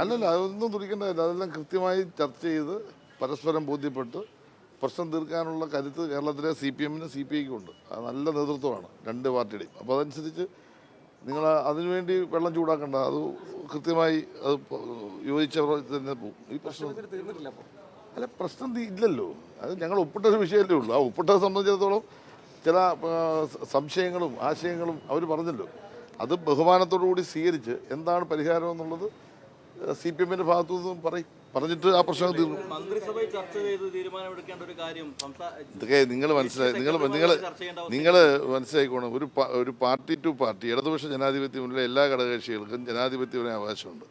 അല്ലല്ല അതൊന്നും തുടിക്കേണ്ടതില്ല. അതെല്ലാം കൃത്യമായി ചർച്ച ചെയ്ത് പരസ്പരം ബോധ്യപ്പെട്ട് പ്രശ്നം തീർക്കാനുള്ള കരുത്ത് കേരളത്തിലെ സി പി എമ്മിനും സി പി ഐക്കും ഉണ്ട്. അത് നല്ല നേതൃത്വമാണ് രണ്ട് പാർട്ടിയുടെയും. അപ്പോൾ അതനുസരിച്ച് നിങ്ങൾ അതിനുവേണ്ടി വെള്ളം ചൂടാക്കണ്ട. അത് കൃത്യമായി അത് യോജിച്ചവർ തന്നെ പോകും. ഈ പ്രശ്നം അല്ല പ്രശ്നം ഇല്ലല്ലോ. അത് ഞങ്ങൾ ഒപ്പിട്ട ഒരു വിഷയമല്ലേ ഉള്ളൂ. ആ ഒപ്പിട്ടതെ സംബന്ധിച്ചിടത്തോളം ചില സംശയങ്ങളും ആശയങ്ങളും അവർ പറഞ്ഞല്ലോ. അത് ബഹുമാനത്തോടു കൂടി സ്വീകരിച്ച് എന്താണ് പരിഹാരം എന്നുള്ളത് സി പി എമ്മിന്റെ ഭാഗത്തു നിന്നും പറയും പറഞ്ഞിട്ട് ആ പ്രശ്നം തീർന്നു. ഇതൊക്കെ നിങ്ങൾ മനസ്സിലായി നിങ്ങൾ നിങ്ങൾ നിങ്ങൾ മനസ്സിലായിക്കോണം ഒരു ഒരു പാർട്ടി ടു പാർട്ടി ഇടതുപക്ഷ ജനാധിപത്യ മുന്നിലെ എല്ലാ ഘടകകക്ഷികൾക്കും ജനാധിപത്യപരമായ അവകാശമുണ്ട്.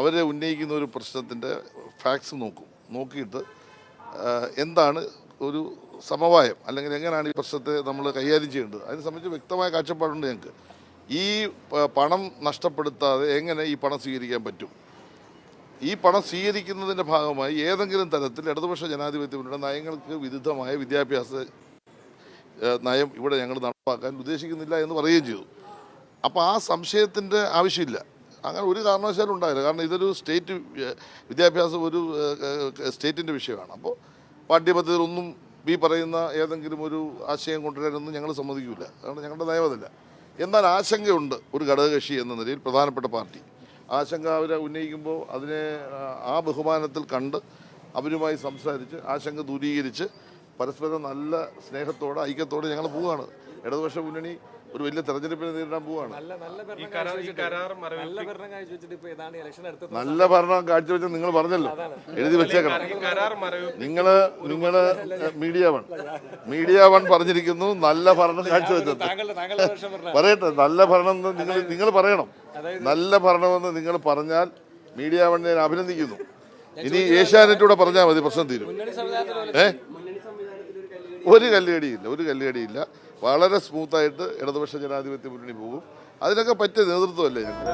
അവരെ ഉന്നയിക്കുന്ന ഒരു പ്രശ്നത്തിന്റെ ഫാക്ട്സ് നോക്കും. നോക്കിയിട്ട് എന്താണ് ഒരു സമവായം? അല്ലെങ്കിൽ എങ്ങനെയാണ് ഈ പ്രശ്നത്തെ നമ്മൾ കൈകാര്യം ചെയ്യേണ്ടത്? അതിനെ സംബന്ധിച്ച് വ്യക്തമായ കാഴ്ചപ്പാടുണ്ട് ഞങ്ങൾക്ക്. ഈ പണം നഷ്ടപ്പെടുത്താതെ എങ്ങനെ ഈ പണം സ്വീകരിക്കാൻ പറ്റും? ഈ പണം സ്വീകരിക്കുന്നതിന്റെ ഭാഗമായി ഏതെങ്കിലും തരത്തിൽ ഇടതുപക്ഷ ജനാധിപത്യ മുന്നണിയുടെ നയങ്ങൾക്ക് വിരുദ്ധമായ വിദ്യാഭ്യാസ നയം ഇവിടെ ഞങ്ങൾ നടപ്പാക്കാൻ ഉദ്ദേശിക്കുന്നില്ല എന്ന് പറയുകയും ചെയ്തു. അപ്പോൾ ആ സംശയത്തിന്റെ ആവശ്യമില്ല. അങ്ങനെ ഒരു കാരണവശാലും ഉണ്ടായില്ല. കാരണം ഇതൊരു സ്റ്റേറ്റ് വിദ്യാഭ്യാസം ഒരു സ്റ്റേറ്റിന്റെ വിഷയമാണ്. അപ്പോൾ പാഠ്യപദ്ധതിയിലൊന്നും ഈ പറയുന്ന ഏതെങ്കിലും ഒരു ആശയം കൊണ്ടുവരാനൊന്നും ഞങ്ങൾ സമ്മതിക്കില്ല അതുകൊണ്ട് ഞങ്ങളുടെ നയം അതല്ല. എന്നാൽ ആശങ്കയുണ്ട് ഒരു ഘടകകക്ഷി എന്ന നിലയിൽ പ്രധാനപ്പെട്ട പാർട്ടി. ആശങ്ക അവരെ ഉന്നയിക്കുമ്പോൾ അതിനെ ആ, ബഹുമാനത്തിൽ കണ്ട് അവരുമായി സംസാരിച്ച് ആശങ്ക ദൂരീകരിച്ച് പരസ്പരം നല്ല സ്നേഹത്തോടെ ഐക്യത്തോടെ ഞങ്ങൾ പോവുകയാണ്. ഇടതുപക്ഷ മുന്നണി ഒരു വലിയ തെരഞ്ഞെടുപ്പിനെ നേരിടാൻ പോവാണ്. നല്ല നല്ല ഭരണം കാഴ്ചവെച്ച നിങ്ങൾ പറഞ്ഞല്ലോ. എഴുതി വെച്ചേക്കണം. നിങ്ങൾ നിങ്ങൾ മറവ് നിങ്ങൾ നിങ്ങൾ മീഡിയ വൺ. മീഡിയ വൺ പറഞ്ഞിരിക്കുന്നു നല്ല ഭരണം കാഴ്ചവെച്ചത്. പറയട്ടെ നല്ല ഭരണം എന്ന് നിങ്ങൾ നിങ്ങൾ പറയണം. നല്ല ഭരണമെന്ന് നിങ്ങൾ പറഞ്ഞാൽ മീഡിയ വൺ ഞാൻ അഭിനന്ദിക്കുന്നു. ഇനി ഏഷ്യാനെറ്റൂടെ പറഞ്ഞാൽ മതി പ്രശ്നം തീരും. മുന്നണി സംവിധാനത്തിൽ ഏ? ഒരു കല്ലുകടിയില്ല ഒരു കല്ലുകടിയില്ല വളരെ സ്മൂത്തായിട്ട് ഇടതുപക്ഷ ജനാധിപത്യ മുന്നണി പോകും. അതിനൊക്കെ പറ്റിയ നേതൃത്വമല്ലേ ഞങ്ങൾ